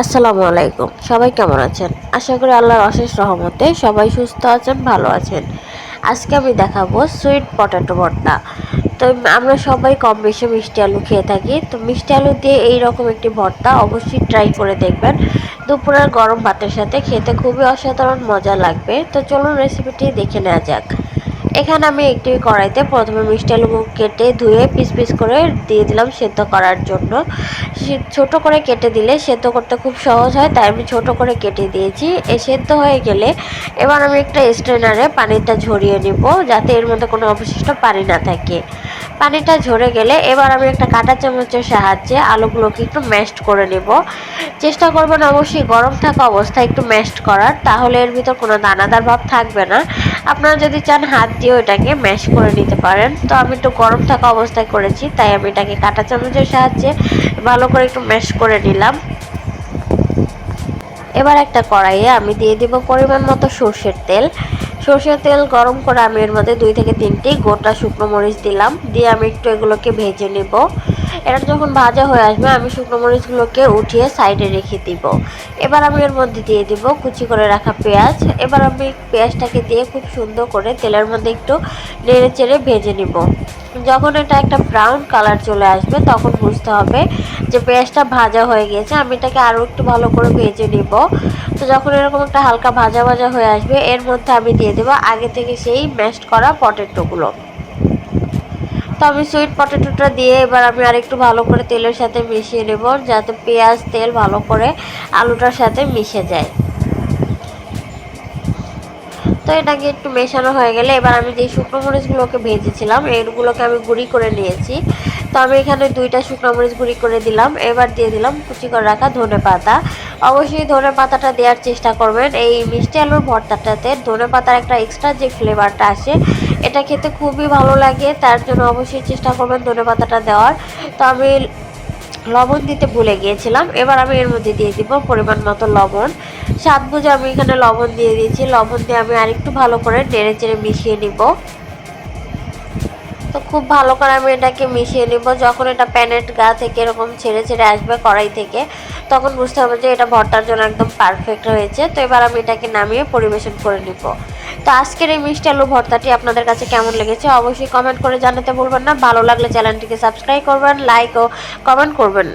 আসসালামু আলাইকুম। সবাই কেমন আছেন? আশা করি আল্লাহর অশেষ রহমতে সবাই সুস্থ আছেন, ভালো আছেন। আজকে আমি দেখাবো সুইট পটেটো ভর্তা। তো আমরা সবাই কম বেশি মিষ্টি আলু খেয়ে থাকি। তো মিষ্টি আলু দিয়ে এই রকম একটি ভর্তা অবশ্যই ট্রাই করে দেখবেন। দুপুরের গরম ভাতের সাথে খেতে খুবই অসাধারণ মজা লাগবে। তো চলুন রেসিপিটি দেখে নেওয়া যাক। এখানে আমি একটি কড়াইতে প্রথমে মিষ্টি আলু কেটে ধুয়ে পিস পিস করে দিয়ে দিলাম সেদ্ধ করার জন্য। ছোট করে কেটে দিলে সেদ্ধ করতে খুব সহজ হয়, তাই আমি ছোট করে কেটে দিয়েছি। এ সেদ্ধ হয়ে গেলে এবার আমি একটা স্ট্রেনারে পানিটা ঝরিয়ে নিব, যাতে এর মধ্যে কোনো অবশিষ্ট পানি না থাকে। পানিটা ঝরে গেলে এবার আমি একটা কাঁটা চামচের সাহায্যে আলুগুলোকে একটু ম্যাশড করে নেব। চেষ্টা করবেন অবশ্যই গরম থাকা অবস্থায় একটু ম্যাশড করার, তাহলে এর ভিতর কোনো দানাদার ভাব থাকবে না। আপনারা যদি চান হাত দিয়েও এটাকে ম্যাশ করে নিতে পারেন। তো আমি একটু গরম থাকা অবস্থায় করেছি, তাই আমি এটাকে কাঁটা চামচের সাহায্যে ভালো করে একটু ম্যাশ করে নিলাম। এবার একটা কড়াইয়ে আমি দিয়ে দিব পরিমাণ মতো সর্ষের তেল। সর্ষের তেল গরম করে আমি এর মধ্যে দুই থেকে তিনটি গোটা শুকনো মরিচ দিলাম। দিয়ে আমি একটু এগুলোকে ভেজে নেব। এটা যখন ভাজা হয়ে আসবে, আমি শুকনো মরিচগুলোকে উঠিয়ে সাইডে রেখে দিব। এবার আমি এর মধ্যে দিয়ে দিব কুচি করে রাখা পেঁয়াজ। এবার আমি পেঁয়াজটাকে দিয়ে খুব সুন্দর করে তেলের মধ্যে একটু নেড়ে চেড়ে ভেজে নিব। যখন এটা একটা ব্রাউন কালার চলে আসবে, তখন বুঝতে হবে যে পেঁয়াজটা ভাজা হয়ে গেছে। আমি এটাকে আরও একটু ভালো করে ভেজে নিব। তো যখন এরকম একটা হালকা ভাজা ভাজা হয়ে আসবে, এর মধ্যে আমি দিয়ে দেবো আগে থেকে সেই ম্যাশড করা পটেটোগুলো তো আমি সুইট পটেটোটা দিয়ে এবার আমি আরেকটু ভালো করে তেলের সাথে মিশিয়ে নেব, যাতে পেঁয়াজ, তেল ভালো করে আলুটার সাথে মিশে যায়। তো এটাকে একটু মেশানো হয়ে গেলে এবার আমি যে শুকনো মরিচগুলোকে ভেজেছিলাম, এগুলোকে আমি গুঁড়ি করে নিয়েছি। তো আমি এখানে দুইটা শুকনো মরিচ গুঁড়ি করে দিলাম। এবার দিয়ে দিলাম কুচি করে রাখা ধনে পাতা। অবশ্যই ধনে পাতাটা দেওয়ার চেষ্টা করবেন। এই মিষ্টি আলুর ভর্তাটাতে ধনে পাতার একটা এক্সট্রা যে ফ্লেভারটা আসে, এটা খেতে খুবই ভালো লাগে। তার জন্য অবশ্যই চেষ্টা করবেন ধনে পাতাটা দেওয়ার। তো আমি লবণ দিতে ভুলে গিয়েছিলাম। এবার আমি এর মধ্যে দিয়ে দিব পরিমাণ মতো লবণ। স্বাদ বুঝে আমি এখানে লবণ দিয়ে দিয়েছি। লবণ দিয়ে আমি আরেকটু ভালো করে নেড়ে চেড়ে মিশিয়ে নিব। তো খুব ভালো করে আমি এটাকে মিশিয়ে নিব। যখন এটা প্যানেট গা থেকে এরকম ছেড়ে ছেড়ে আসবে কড়াই থেকে, তখন বুঝতে হবে যে এটা ভর্তার জন্য একদম পারফেক্ট হয়েছে। তো এবার আমি এটাকে নামিয়ে পরিবেশন করে নিব। তো আজকের এই মিষ্টি আলু ভর্তাটি আপনাদের কাছে কেমন লেগেছে অবশ্যই কমেন্ট করে জানাতে ভুলবেন না। ভালো লাগলে চ্যানেলটিকে সাবস্ক্রাইব করবেন লাইক ও কমেন্ট করবেন।